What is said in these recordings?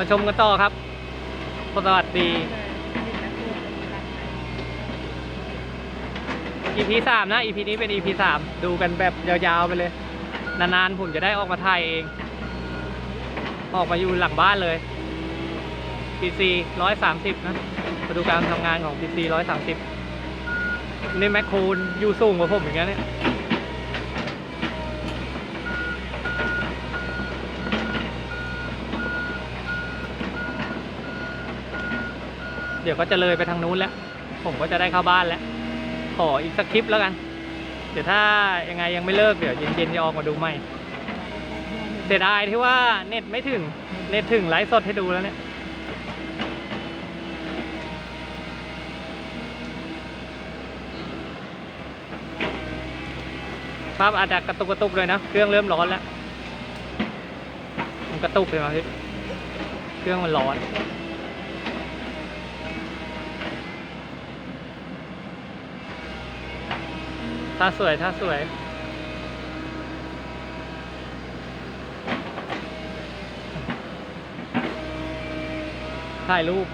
มาชมกันต่อครับ สวัสดี EP สามนะ EP นี้เป็น EP สามดูกันแบบยาวๆไปเลย นานๆผมจะได้ออกมาถ่ายเอง ออกมาอยู่หลังบ้านเลย PC ร้อยสามสิบนะมาดูการทำงานของ PC ร้อยสามสิบนี่แมคโครอยู่สูงกว่าผมอย่างเงี้ยเนี่ย เดี๋ยวก็จะเลยไปทางนู้นแล้ว ผมก็จะได้เข้าบ้านแล้ว ขออีกสักคลิปแล้วกัน เดี๋ยวถ้ายังไงยังไม่เลิกเดี๋ยวเย็นๆจะออกมาดูใหม่ เสียดายที่ว่าเน็ตไม่ถึง เน็ตถึงไลฟ์สดให้ดูแล้วเนี่ย ภาพอาจจะกระตุกกระตุกเลยนะ เครื่องเริ่มร้อนแล้ว มันกระตุกเลยมาพี่ เครื่องมันร้อน ถ้าสวยถ้าสวย ถ่ายรูป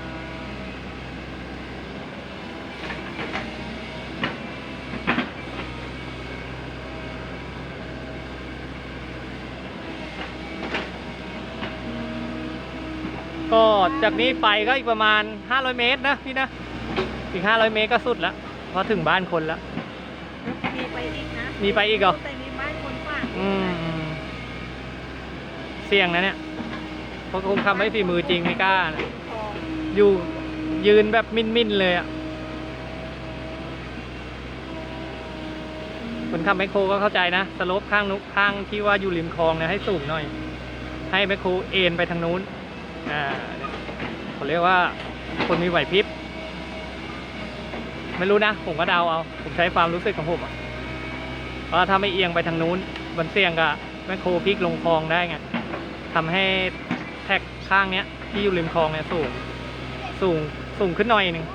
ก็จากนี้ไปก็อีกประมาณ 500 เมตรนะพี่นะ อีก 500 เมตรก็สุดแล้วเพราะถึงบ้านคนแล้ว มีไปอีกนะมีไปอีกเหรอ แต่มีบ้านคนฝากอืมอืมเสี่ยงนะเนี่ยเพราะคงทำให้ฝีมือจริงไม่กล้านะทองอยู่ยืนแบบมินๆเลยอะ่ะคนขับแมคโครก็เข้าใจนะสโลปข้างนุข้างที่ว่าอยู่ริมคลองเนี่ยให้สูงหน่อย ให้แมคโครเอ็นไปทางนู้นอ่าเนี่ยเขาเรียกว่าคนมีไหวพริบ ไม่รู้นะ ผมก็เดาเอา ผมใช้ความรู้สึกของผมอะ เพราะถ้าไม่เอียงไปทางนู้นมันเสี่ยงกับแมคโครพลิกลงคลองได้ไงทำให้แท็กข้างเนี้ย ที่อยู่ริมคลองเนี่ยสูง สูงสูงขึ้นหน่อยหนึ่ง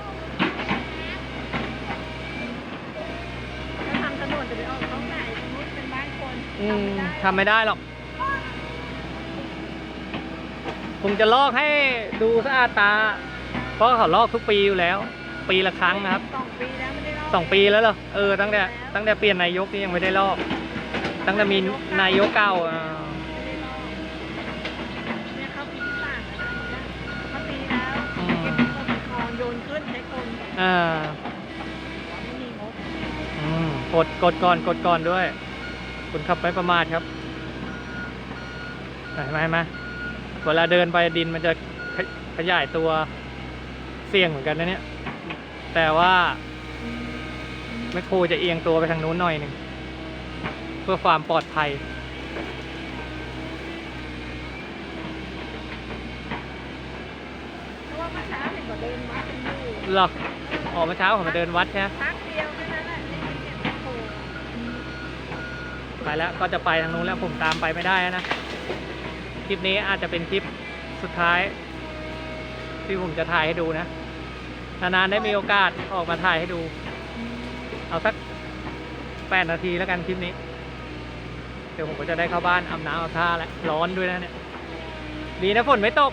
ถ้าทำถนนจะไปออกเขาไหนสมมติเป็นบ้านคนอืมทำไม่ได้ทำไม่ได้หรอกผมจะลอกให้ดูสะอาดตา เพราะเขาลอกทุกปีอยู่แล้ว ปีละครั้งนะครับสองปีแล้วไม่ได้รอบ สองปีแล้วเหรอ เออ ตั้งแต่ ตั้งแต่เปลี่ยนนายกนี่ยังไม่ได้ลอก ตั้งแต่มีนายกเก่าอ่าไม่ได้รอบเนี่ยเข้าปีที่สามแล้วนะมาปีแล้วอืม เก็บคนคอนโยนขึ้นใช้คนอ่าไม่มีงบอืมกดกดก่อนกดก่อนด้วย คุณขับไม่ประมาทครับเห็นไหมเห็นไหมเวลาเดินไปดินมันจะขยขยายตัวเสี่ยงเหมือนกันนะเนี่ย แต่ว่า แมคโครจะเอียงตัวไปทางนู้นหน่อยหนึ่งเพื่อความปลอดภัย เพราะว่าเมื่อเช้าเห็นก็เดินวัดกันอยู่หรอออกมาเช้าผมมาเดินวัดใช่ไหมพักเดียวแค่นั้นแหละที่ไปเก็บแมคโครไปแล้วก็จะไปทางนู้นแล้วผมตามไปไม่ได้แล้วนะ คลิปนี้อาจจะเป็นคลิปสุดท้าย ที่ผมจะถ่ายให้ดูนะ นานๆได้มีโอกาสออกมาถ่ายให้ดู เอาสักแปดนาทีแล้วกันคลิปนี้ เดี๋ยวผมก็จะได้เข้าบ้านอาบน้ำเอาท่าแล้วร้อนด้วยนะเนี่ย ดีนะฝนไม่ตก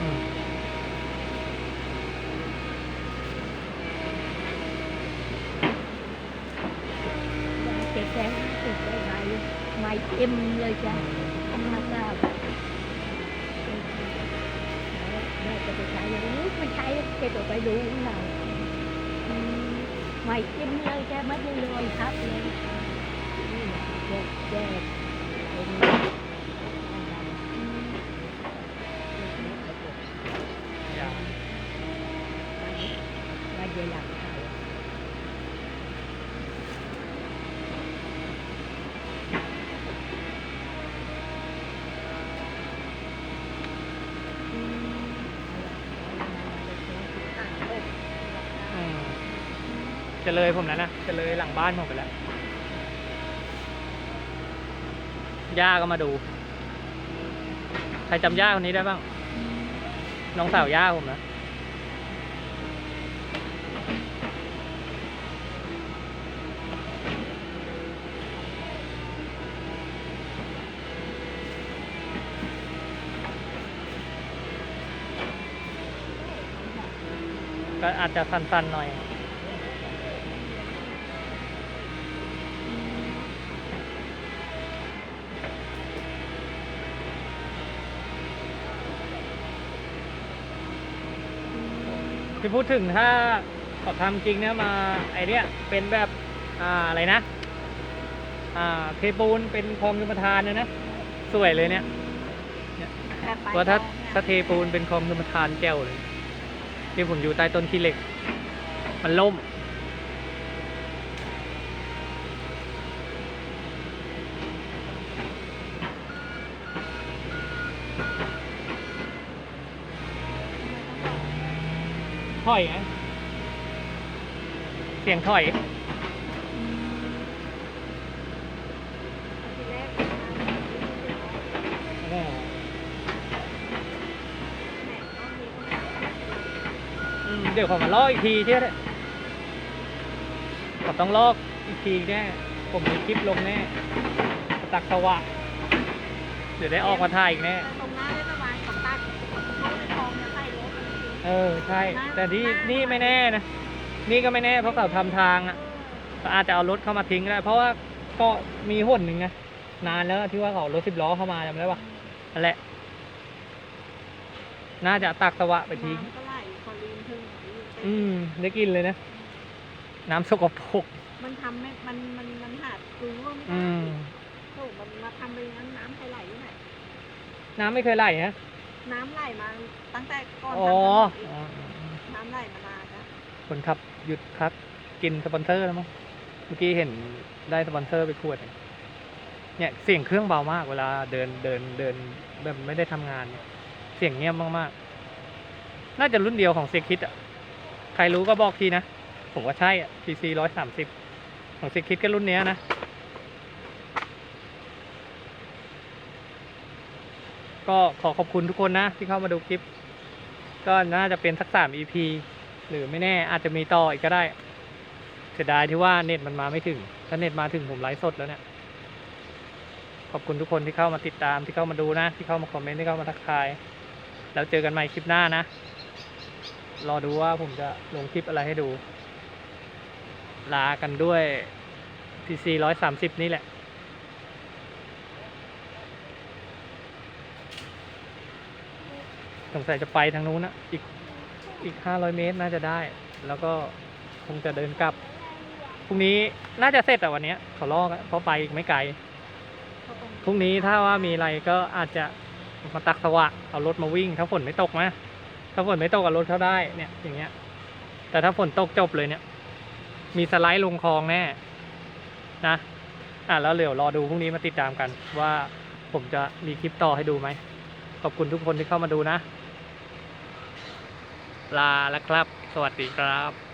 อืมเก็บแสงติดไว้ไหนไม่เอ็มเลยจ้ะมาเจ้าแม่จะไปใช้อย่างนี้ไม่ใช้เก็บออกไปดูหน่อยอืมไม่เอ็มเลยแกไม่ได้เลยครับเลยแยกแยก จะเลยผมแล้วนะจะเลยหลังบ้านผมไปแล้วย่าก็มาดู ใครจำย่าคนนี้ได้บ้าง น้องสาวย่าผมนะ ก็อาจจะสั้นๆหน่อย ที่พูดถึงถ้าเขาทำจริงเนี่ยมาไอเนี้ยเป็นแบบอ่าอะไรนะอ่าเทปูนเป็นคลองชมประทานเนี่ยนะสวยเลยเนี่ยแต่ไปเพราะถ้าแล้วเนี่ยถ้าเทปูนเป็นคลองชมประทานแก้วเลยที่ผมอยู่ใต้ต้นขี้เหล็ก มันล่ม ถอยไงเสียงถอย อืมทีแรกโอ้แหม่ก็มีคนถามว่าอืมเดี๋ยวเขามาลอกอีกทีเที่ยเลยเขาต้องลอกอีกทีแน่ผมมีคลิปลงแน่ตักสวะเดี๋ยวได้ออกมาถ่ายอีกแน่ ตรงหน้าเทศบาล เออใช่ แต่ที่นี่ไม่แน่นะ นี่ก็ไม่แน่เพราะเขาทำทางอะก็อาจจะเอารถเข้ามาทิ้งก็ได้เพราะว่าก็มีหนหนึ่งไงนานแล้วที่ว่าเขาเอารถสิบล้อเข้ามาจำได้ปะนั่นแหละ น่าจะตักสวะไปทิ้ง น้ำก็ไหลพอลืมถึงอยู่อืมได้กินเลยนะ น้ำสกปรกมันทำไม่ มัน มัน มันหาดูว่าไม่ได้อืมโอ้มันมาทำไปอย่างนั้นน้ำใครไหลที่ไหนน้ำไม่เคยไหลนะ น้ำไหลมาตั้งแต่ก่อนอ๋อทำถนนอีกอ๋อน้ำไหลมานานแล้วคนขับหยุดพักกินสปอนเซอร์แล้วมั้งเมื่อกี้เห็นได้สปอนเซอร์ไปขวดหนึ่งเนี่ยเสียงเครื่องเบามากเวลาเดินเดินเดินแบบไม่ได้ทำงานเนี่ยเสียงเงียบมากๆ น่าจะรุ่นเดียวของเซคิดอะใครรู้ก็บอกทีนะ ผมว่าใช่อะ PC ร้อยสามสิบของเซคิดก็รุ่นเนี้ยนะ ก็ขอขอบคุณทุกคนนะที่เข้ามาดูคลิป ก็น่าจะเป็นสักสาม EP หรือไม่แน่อาจจะมีต่ออีกก็ได้เสียดายที่ว่าเน็ตมันมาไม่ถึง ถ้าเน็ตมาถึงผมไลฟ์สดแล้วเนี่ย ขอบคุณทุกคนที่เข้ามาติดตามที่เข้ามาดูนะ ที่เข้ามาคอมเมนต์ที่เข้ามาทักทาย แล้วเจอกันใหม่คลิปหน้านะ รอดูว่าผมจะลงคลิปอะไรให้ดู ลากันด้วย PC ร้อยสามสิบนี่แหละ สงสัยจะไปทางนู้นนะอีกอีกห้าร้อยเมตรน่าจะได้ แล้วก็คงจะเดินกลับพรุ่งนี้น่าจะเสร็จแต่วันนี้เขาลอกอเพราะไปอีกไม่ไกลพรุ่งนี้ถ้าว่ามีอะไรก็อาจจะมาตักสวะเอารถมาวิ่ง ถ้าฝนไม่ตกนะถ้าฝนไม่ตกเอารถเข้าได้เนี่ยอย่างเงี้ย แต่ถ้าฝนตกจบเลยเนี่ย มีสไลด์ลงคลองแน่นะอะแล้วเดี๋ยวรอดูพรุ่งนี้มาติดตามกันว่าผมจะมีคลิปต่อให้ดูไหมขอบคุณทุกคนที่เข้ามาดูนะ ลาแล้วครับ สวัสดีครับ